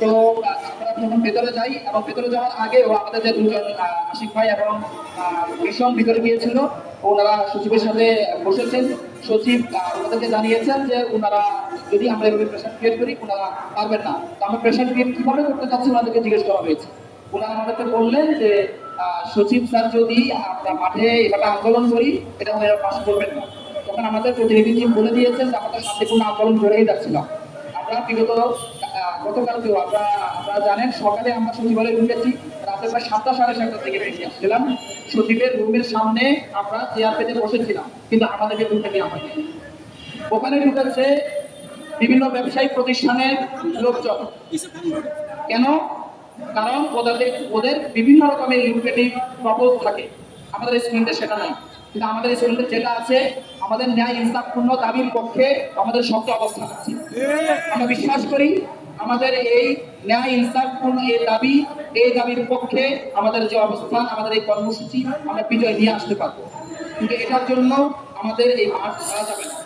তো যখন ভেতরে যাই এবং ভেতরে যাওয়ার আগে ও আমাদের যে দুজন আশিক ভাই এবং ভীষণ ভিতরে গিয়েছিল, ওনারা সচিবের সাথে বসেছেন। সচিব ওনাদেরকে জানিয়েছেন যে ওনারা যদি আমরা এভাবে প্রেশার ক্রিয়েট করি, ওনারা পারবেন না। তো আমরা প্রেশার ক্রিয়েট কীভাবে করতে চাচ্ছি, ওনাদেরকে জিজ্ঞেস করা হয়েছে। ওনারা আমাদেরকে বললেন যে সচিব স্যার যদি আমরা মাঠে এভাবে আন্দোলন করি, এটা ওনারা পাশ করবেন না। তখন আমাদের প্রতিনিধি টিম বলে দিয়েছেন যে, আমাদের শান্তিপূর্ণ আন্দোলন করেই যাচ্ছিলাম আমরা বিগত গতকালকেও আমরা আপনারা জানেন, সকালে আমরা সচিবালয়ে ঢুকেছি রাতে প্রায় সাতটা সাড়ে সাতটার দিকে বেরিয়ে আসছিলাম। সচিবের রুমের সামনে আমরা চেয়ার পেতে বসেছিলাম, কিন্তু আমাদেরকে ঢুকতে দেওয়া হয়নি ওখানে ঢুকেছে বিভিন্ন ব্যবসায়িক প্রতিষ্ঠানের লোকজন। কেন? কারণ ওদের ওদের বিভিন্ন রকমের ইউনিটেটিভ প্রপোজ থাকে। আমাদের স্টুডেন্টের সেটা নাই। কিন্তু আমাদের স্টুডেন্টের যেটা আছে, আমাদের ন্যায় ইনসাফপূর্ণ দাবির পক্ষে আমাদের শক্ত অবস্থান আছে। আমরা বিশ্বাস করি আমাদের এই ন্যায় ইনসাফপূর্ণ এই দাবি, এই দাবির পক্ষে আমাদের যে অবস্থান, আমাদের এই কর্মসূচি আমরা বিজয় নিয়ে আসতে পারব। কিন্তু এটার জন্য আমাদের এই মাঠ ছাড়া যাবে না।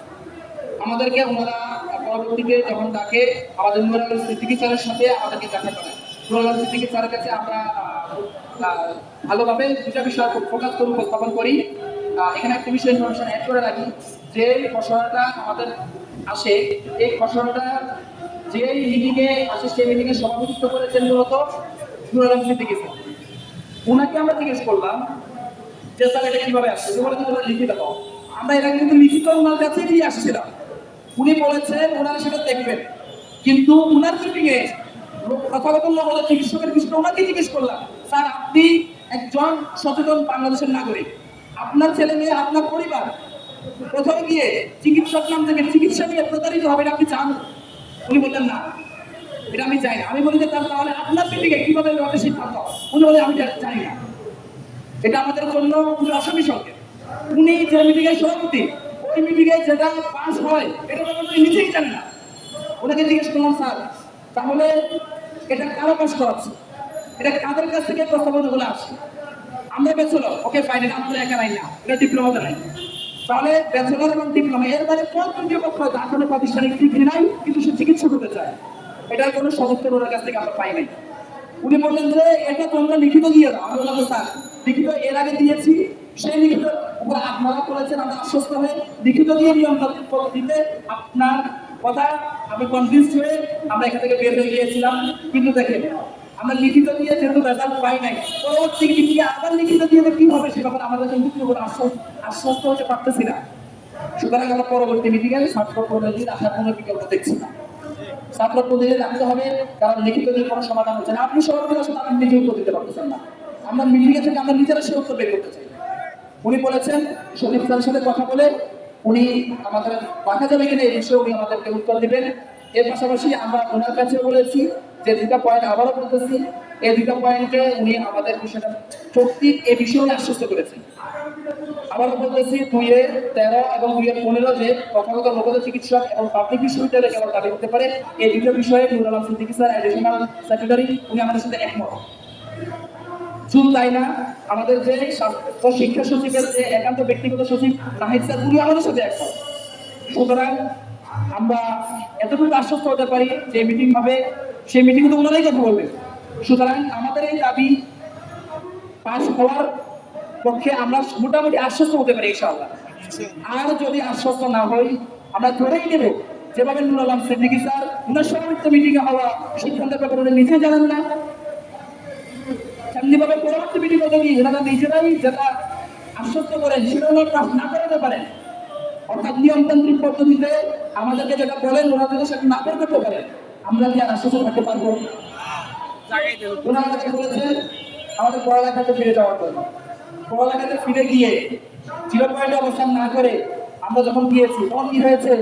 আমাদেরকে ওনারা পরবর্তীতে যখন ডাকে আমাদের নুরাল সিদ্দিকী স্যারের সাথে আমাদেরকে দেখা করে নুরাল সিদ্দিকী স্যারের কাছে আমরা ভালোভাবে দুটা বিষয় ফোকাস করে উপস্থাপন করি। এখানে একটা বিষয় ইনফরমেশন অ্যাড করে রাখি, যে খসড়াটা আমাদের আসে, এই খসড়াটা সেই মিটিংয়ে করেছেন আমরা জিজ্ঞেস করলাম যে এটা কীভাবে আসছে? দাও। আমরা এটা কিন্তু লিখিত আসছিলাম। উনি বলেছেন ওনারা সেটা দেখবেন। কিন্তু ওনার মিটিংয়ে কথা বলল চিকিৎসকের বিষয়ে ওনাকে জিজ্ঞেস করলাম, স্যার, আপনি একজন সচেতন বাংলাদেশের নাগরিক। আপনার ছেলে মেয়ে, আপনার পরিবার। প্রথমে গিয়ে চিকিৎসক নাম থেকে চিকিৎসা নিয়ে প্রতারিত হবে, আপনি চান উনি বললেন, না, এটা আমি চাই না। আমি বলি যে তাহলে আপনার মিটিংয়ে কীভাবে এভাবে সিদ্ধান্ত? উনি বলে, আমি চাই না। এটা আমাদের জন্য উনি অসমি উনি যে মিটিং এর সভাপতি, ওই মিটিং এ যেটা পাস হয়, এটা তো উনি নিজেই জানে না। ওনাকে জিজ্ঞেস করলাম, স্যার, তাহলে এটা কারা পাস করাচ্ছে? এটা কাদের কাছ থেকে প্রস্তাবনাগুলো আসছে? আমরা ব্যাচেলর ওকে ফাইন এটা আমাদের একা নাই না, এটা ডিপ্লোমাতে নাই। তাহলে ব্যাচেলর এবং ডিপ্লোমা এর মানে কোন তৃতীয় পক্ষ তার কোনো প্রাতিষ্ঠানিক ডিগ্রি নাই, কিন্তু সে চিকিৎসক হতে চায়। এটার কোনো সদস্য ওনার কাছ থেকে আমরা পাই নাই। উনি বললেন যে, এটা তোমরা লিখিত দিয়ে দাও। আমি বললাম, স্যার, লিখিত এর আগে দিয়েছি। সেই লিখিত উপর আপনারা করেছেন, আমরা আশ্বস্ত হয়ে লিখিত দিয়ে নিয়ম পদ্ধতিতে আপনার কথা, আমি কনভিন্স হয়ে আমরা এখান থেকে বের হয়ে গিয়েছিলাম। কিন্তু দেখেন আমরা লিখিত দিয়ে যেহেতু রেজাল্ট পাই নাই, পরবর্তী লিখিত আবার লিখিত দিয়ে কি হবে সে ব্যাপারে আমাদের কিন্তু কোনো আশ্বস্ত আশ্বস্ত হতে পারতেছি না। সুতরাং আমরা পরবর্তী মিটিংয়ে ছাত্র প্রতিনিধির আসার কোনো বিকল্প দেখছি না। ছাত্র প্রতিনিধি রাখতে হবে, কারণ লিখিত দিয়ে কোনো সমাধান হচ্ছে না। আপনি সভাপতি আসলে আপনি নিজে উত্তর দিতে পারতেছেন না। আমরা মিটিংয়ে থেকে আমরা নিজেরা সে উত্তর বের করতে চাই। উনি বলেছেন সদীপ স্যারের সাথে কথা বলে উনি আমাদের দেখা যাবে কিনা এই বিষয়ে উনি আমাদেরকে উত্তর দিবেন। এর পাশাপাশি আমরা ওনার কাছে বলেছি যে দুটা পয়েন্ট আবারও বলতেছি, এই দুটা পয়েন্টে উনি আমাদের বিষয়টা চুক্তির এই বিষয়ে আশ্বস্ত করেছেন। আবার বলতেছি, দুই এর তেরো এবং দুই এর পনেরো যে প্রথাগত নগদ চিকিৎসক এবং পাবলিক বিশ্ববিদ্যালয়ে কেবল দাবি করতে পারে, এই দুটো বিষয়ে Nur Alam Siddiqui sir additional secretary উনি আমাদের সাথে একমত। শুধু তাই না, আমাদের যে স্বাস্থ্য শিক্ষা সচিবের যে একান্ত ব্যক্তিগত সচিব, নাহিদ স্যার উনি আমাদের সাথে একমত। সুতরাং আমরা এতটুকু আশ্বস্ত হতে পারি যে মিটিং হবে, সেই মিটিং তো ওনারাই কথা বলবেন সুতরাং আমাদের এই দাবি পাশ হওয়ার পক্ষে আমরা মোটামুটি আশ্বস্ত হতে পারি ইনশাআল্লাহ। আর যদি আশ্বস্ত না হই, আমরা ধরেই নেব। যেভাবে নুর আলম সিদ্দিকী স্যার উনার সমাবেত মিটিং হওয়া সিদ্ধান্তের ব্যাপারে উনি নিজে জানেন না। তেমনিভাবে পরবর্তী মিটিং যদি এনারা নিজেরাই যেটা আশ্বস্ত করেন, সেটা ওনারা না করাতে পারেন অর্থাৎ নিয়মতান্ত্রিক পদ্ধতিতে আমাদেরকে যেটা বলেন ওনারা যদি সেটা না করতে পারেন আমরা কি আর আশ্বস্ত থাকতে পারব? বলেছেন আমাদের পড়ালেখাতে ফিরে যাওয়ার জন্য। পড়ালেখাতে ফিরে গিয়ে জিরো পয়েন্টে অবস্থান না করে আমরা যখন গিয়েছি তখন কি হয়েছে?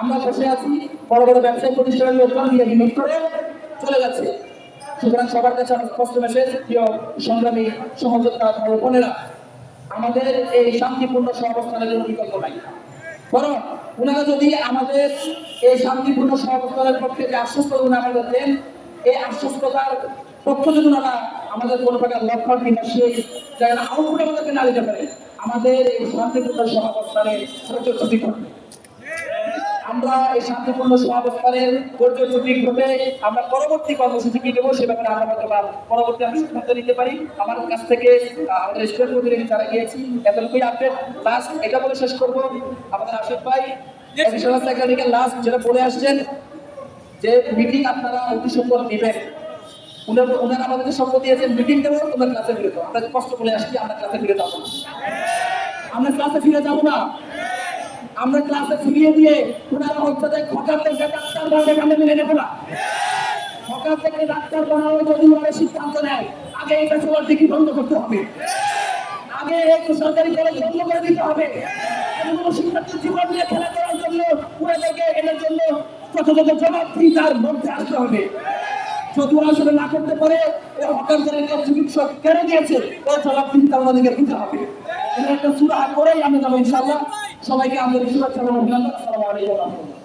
আমরা বসে আছি বড় বড় ব্যবসায়িক প্রতিষ্ঠানের লোকজন দিয়ে হিমিট করে চলে যাচ্ছে। সুতরাং সবার কাছে আমার স্পষ্ট মেসেজ প্রিয় সংগ্রামী সহযোগিতা বোনেরা আমাদের এই শান্তিপূর্ণ সহাবস্থানের জন্য বিকল্প নাই। বরং ওনারা যদি আমাদের এই শান্তিপূর্ণ সহাবস্থানের পক্ষে যে আশ্বস্ত আমাদের দেন, এই আশ্বস্ততার পক্ষ যদি ওনারা আমাদের কোনো প্রকার লক্ষণ কিংবা সেই জায়গায় আউটপুট আমাদেরকে না দিতে পারে। আমাদের এই শান্তিপূর্ণ সহাবস্থানে প্রচুর ক্ষতি আমরা এই শান্তিপূর্ণ ধৈর্য ছুটি ঘটে আমরা পরবর্তী কর্মসূচি কি দেবো সে ব্যাপারে আমরা হয়তো পরবর্তী আমি সিদ্ধান্ত নিতে পারি। আমার কাছ থেকে আমাদের স্টুডেন্ট প্রতিনিধি যারা গিয়েছি, এতটুকুই আপডেট লাস্ট এটা বলে শেষ করব। আমাদের আশিক ভাই লাস্ট যেটা বলে আসছেন, যে মিটিং আপনারা অতি সুন্দর নেবেন। উনার আমাদের শপথ দিয়েছেন মিটিং দেবো, তোমরা ক্লাসে ফিরে যাও। আমরা কষ্ট করে আসছি, আমরা ক্লাসে ফিরে যাব আমরা ক্লাসে ফিরে যাব না। আমরা ক্লাসে ফিরিয়ে দিয়ে ওনারা হচ্ছে যে খকার থেকে ডাক্তার বানাবে আমরা মেনে নেব না। খকার থেকে ডাক্তার বানানো যদি ওনারা সিদ্ধান্ত নেয়, আগে এটা সবার দিকে বন্ধ করতে হবে। আগে একটু সরকারি কলেজ বন্ধ করে দিতে হবে। এগুলো শিক্ষার্থীর জীবন নিয়ে খেলা করার জন্য ওনাদেরকে এটার জন্য যথাযথ জবাবদিহিতার মধ্যে আসতে হবে। যদি ওরা না করতে পারে এই হকারদেরকে চিকিৎসক কেড়ে দিয়েছে ওই আমাদেরকে দিতে হবে। এটা একটা সুরাহা করেই আমি যাব ইনশাল্লাহ সবাইকে আমাদের শুভেচ্ছা এবং অভিনন্দন। আলাইকুম।